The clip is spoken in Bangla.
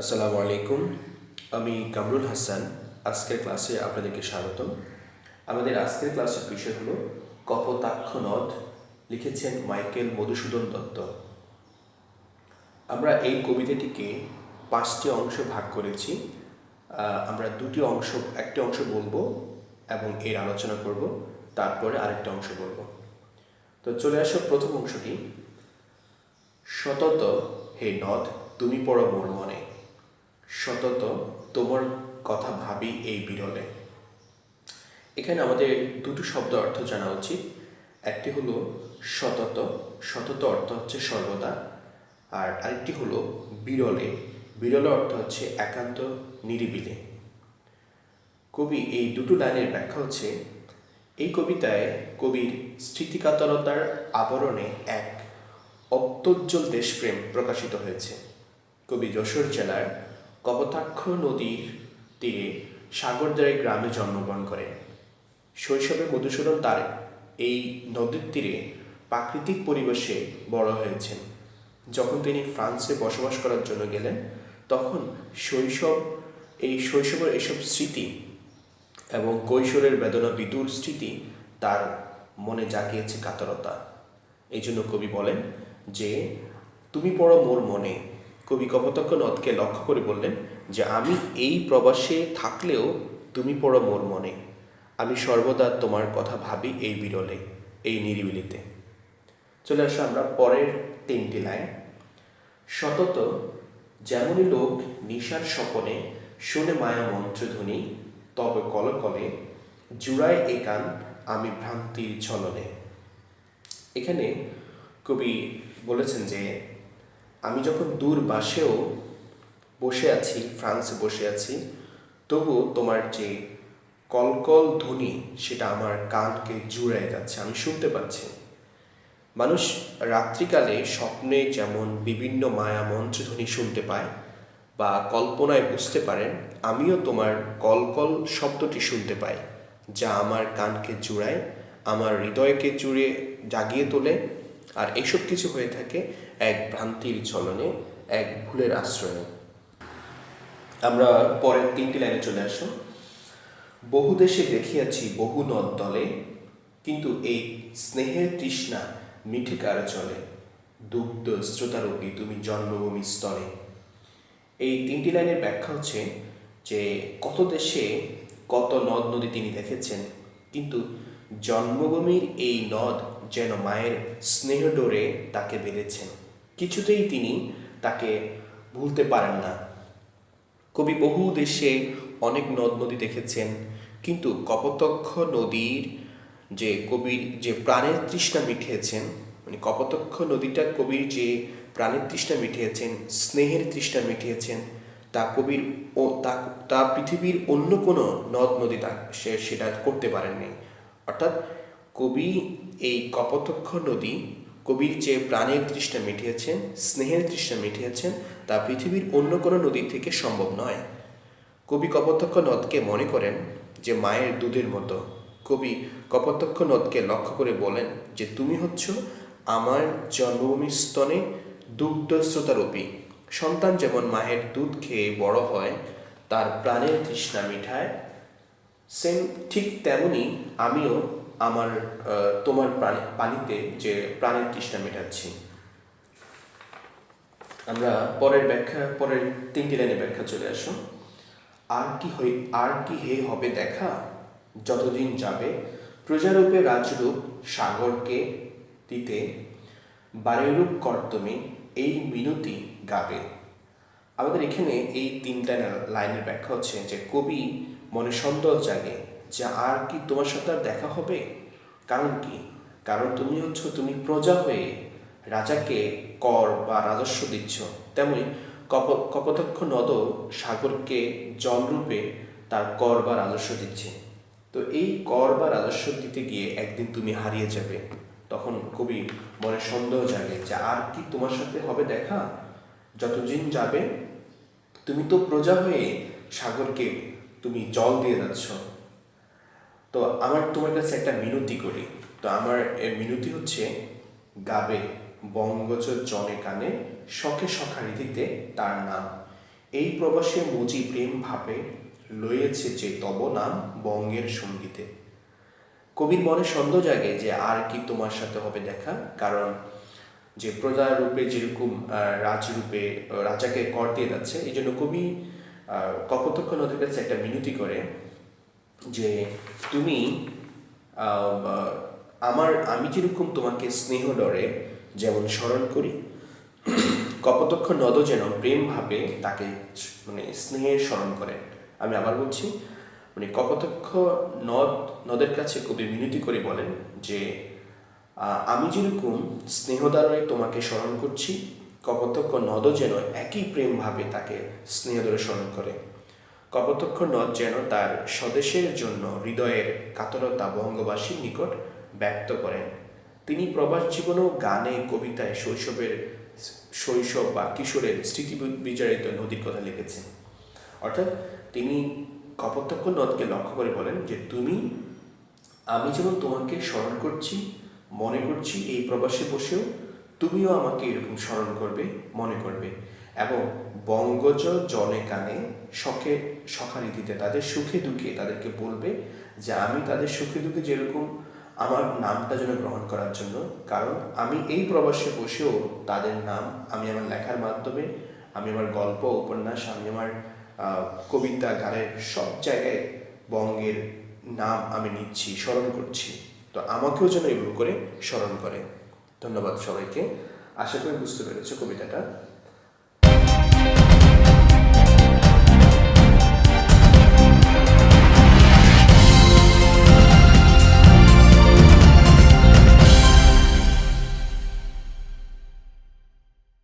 আসসালামু আলাইকুম আমি কামরুল হাসান। আজকের ক্লাসে আপনাদেরকে স্বাগতম। আমাদের আজকের ক্লাসের বিষয় হলো কপোতাক্ষ নদ লিখেছেন মাইকেল মধুসূদন দত্ত। আমরা এই কবিতাটিকে পাঁচটি অংশ ভাগ করেছি। আমরা দুটি অংশ, একটি অংশ বলব এবং এর আলোচনা করব, তারপরে আরেকটা অংশ বলব। তো চলে আসো প্রথম অংশটি। সতত হে নদ, তুমি পড়ো সতত তোমার কথা ভাবি এই বিরলে। এখানে আমাদের দুটো শব্দ অর্থ জানা উচিত। একটি হলো সতত সতত অর্থ হচ্ছে সর্বদা। আর আরেকটি হলো বিরলে। বিরলে অর্থ হচ্ছে একান্ত, নিরিবিলে। কবি এই দুটো লাইনের ব্যাখ্যা হচ্ছে, এই কবিতায় কবির স্মৃতিকাতরতার আবরণে এক অত্যুজ্জ্বল দেশপ্রেম প্রকাশিত হয়েছে। কবি যশোর জেলার কপোতাক্ষ নদীর তীরে সাগরদারে গ্রামে জন্মগ্রহণ করেন শৈশবে মধুসূদন তার এই নদীর তীরে প্রাকৃতিক পরিবেশে বড় হয়েছেন। যখন তিনি ফ্রান্সে বসবাস করার জন্য গেলেন, তখন শৈশব, এই শৈশবের এসব স্মৃতি এবং কৈশোরের বেদনা, বিদুর স্মৃতি তার মনে জাগিয়েছে কাতরতা। এই জন্য কবি বলেন যে, তুমি পড়ো মোর মনে কবি কপতক্ষ নদকে লক্ষ্য করে বললেন যে আমি এই প্রবাসে থাকলেও তুমি পড়ো মোর মনে। আমি সর্বদা তোমার কথা ভাবি এই বিরলে, এই নিরিবিলিতে। চলে আসো আমরা পরের তিনটি লাইন। সতত যেমনই লোক নিশার স্বপনে শুনে মায়া মন্ত্রধ্বনি, তবে কলকলে জুড়ায় একান আমি ভ্রান্তির ছলনে। এখানে কবি বলেছেন যে আমি যখন দূর বাসেও বসে আছি, ফ্রান্সে বসে আছি, তবুও তোমার যে কলকল ধ্বনি, সেটা আমার কানকে জুড়ে যাচ্ছে, আমি শুনতে পাচ্ছি। মানুষ রাত্রিকালে স্বপ্নে যেমন বিভিন্ন মায়া মন্ত্রধ্বনি শুনতে পায় বা কল্পনায় বুঝতে পারেন, আমিও তোমার কলকল শব্দটি শুনতে পাই, যা আমার কানকে জুড়ায়, আমার হৃদয়কে জুড়ে জাগিয়ে তোলে আর এইসব কিছু হয়ে থাকে এক ভ্রান্তির চলনে, এক ভুলের আশ্রয়ে। আমরা পরের তিনটি লাইনে চলে আসো বহু দেশে দেখিয়াছি বহু নদ দলে, কিন্তু এই স্নেহের তৃষ্ণা মিঠে কার চলে? দুগ্ধ শ্রোতারূপী তুমি জন্মভূমি স্তরে। এই তিনটি লাইনের ব্যাখ্যা হচ্ছে যে কত দেশে কত নদ নদী তিনি দেখেছেন, কিন্তু জন্মভূমির এই নদ যেন মায়ের স্নেহ ডোরে তাকে বেঁধেছেন। কিছুতেই তিনি তাকে ভুলতে পারেন না। কবি বহু দেশে অনেক নদ নদী দেখেছেন, কিন্তু কপোতক্ষ নদীর যে কবির যে প্রাণের তৃষ্ণা মিটিয়েছেন মানে কপোতক্ষ নদীটা কবির যে প্রাণের তৃষ্ণা মিটিয়েছেন, স্নেহের তৃষ্ণা মিটিয়েছেন, তা কবির ও তা তা পৃথিবীর অন্য কোনো নদ নদী তা সে সেটা করতে পারেননি। অর্থাৎ কবি এই কপোতক্ষ নদী কবির যে প্রাণের তৃষ্ণা মিটিয়েছেন স্নেহের তৃষ্ণা মিটিয়েছেন তা পৃথিবীর অন্য কোনো নদী থেকে সম্ভব নয়। কবি কপোতক্ষ নদকে মনে করেন যে মায়ের দুধের মতো। কবি কপোতক্ষ নদকে লক্ষ্য করে বলেন যে তুমি হচ্ছ আমার জন্মভূমি স্তনে দুগ্ধস্রোতারূপী সন্তান যেমন মায়ের দুধ খেয়ে বড় হয়, তার প্রাণের তৃষ্ণা মিঠায় সেম ঠিক তেমনি আমিও আমার তোমার পানিতে যে প্রাণের তৃষ্ণা মেটাচ্ছি। আমরা পরের ব্যাখ্যা, পরের তিনটি লাইনে ব্যাখ্যা চলে আসো। আর কি হই, আর কি হে হবে দেখা? যতদিন যাবে, প্রজারূপে রাজরূপ সাগরকে দিতে বারেরূপ কর্তমে এই মিনতি গাবে। আমাদের এখানে এই তিনটা লাইনের ব্যাখ্যা হচ্ছে যে কবি মনে সন্দেহ জাগে যে আর কি তোমার সাথে আর দেখা হবে? কারণ কি? কারণ তুমি হচ্ছ, তুমি প্রজা হয়ে রাজাকে কর বা রাজস্ব দিচ্ছ। তেমনি কপ, কপোতক্ষ নদ সাগরকে জলরূপে তার কর বা রাজস্ব দিচ্ছে। তো এই কর বা রাজস্ব দিতে গিয়ে একদিন তুমি হারিয়ে যাবে। তখন কবি মনে সন্দেহ জাগে যে আর কি তোমার সাথে হবে দেখা? যতদিন যাবে, তুমি তো প্রজা হয়ে সাগরকে তুমি জল দিয়ে যাচ্ছ। তো আমার তোমার কাছে একটা মিনতি করি। তো আমার মিনতি হচ্ছে, গাবে বঙ্গজ জনে কানে শখে সখা রীতিতে তার নাম। এই প্রবাসে মুজি প্রেম ভাবে লয়েছে যে তব নাম বঙ্গের সঙ্গীতে। কবির মনে সন্দেহ জাগে যে আর কি তোমার সাথে হবে দেখা, কারণ যে প্রজা রূপে যেরকম রাজরূপে রাজাকে কর দিয়ে যাচ্ছে, এই জন্য কবি কপোতক্ষ নদীর কাছে একটা মিনতি করে যে তুমি আমার, আমি যেরকম তোমাকে স্নেহ ডরে, যেমন স্মরণ করি, কপোতক্ষ নদ যেন প্রেম ভাবে তাকে মানে স্নেহের স্মরণ করে। আমি আবার বলছি মানে কপোতক্ষ নদ, নদের কাছে কবি মিনতি করে বলেন যে আমি যেরকম স্নেহদ্বারায় তোমাকে স্মরণ করছি কপোতক্ষ নদও যেন একই প্রেম ভাবে তাকে স্নেহদ্বারে স্মরণ করে। কপোতক্ষ নদ যেন তার স্বদেশের জন্য হৃদয়ের কাতরতা বঙ্গবাসীর নিকট ব্যক্ত করেন। তিনি প্রবাস জীবনেও গানে, কবিতায়, শৈশবের শৈশব বা কিশোরের স্মৃতি বিচারিত নদীর কথা লিখেছেন। অর্থাৎ তিনি কপোতক্ষ নদকে লক্ষ্য করে বলেন যে, তুমি, আমি যেমন তোমাকে স্মরণ করছি, মনে করছি এই প্রবাসে বসেও তুমিও আমাকে এরকম স্মরণ করবে, মনে করবে এবং বঙ্গজ জনে কানে শখে সখারীতিতে তাদের সুখে দুঃখে তাদেরকে বলবে যে আমি তাদের সুখে দুঃখে যেরকম আমার নামটা যেন গ্রহণ করার জন্য। কারণ আমি এই প্রবাসে বসেও তাদের নাম, আমি আমার লেখার মাধ্যমে, আমি আমার গল্প, উপন্যাস, আমি আমার কবিতা, গানের সব জায়গায় বঙ্গের নাম আমি নিচ্ছি, স্মরণ করছি। তো আমাকেও যেন এগুলো করে স্মরণ করে। ধন্যবাদ সবাইকে। আশা করি বুঝতে পেরেছ কবিতাটা।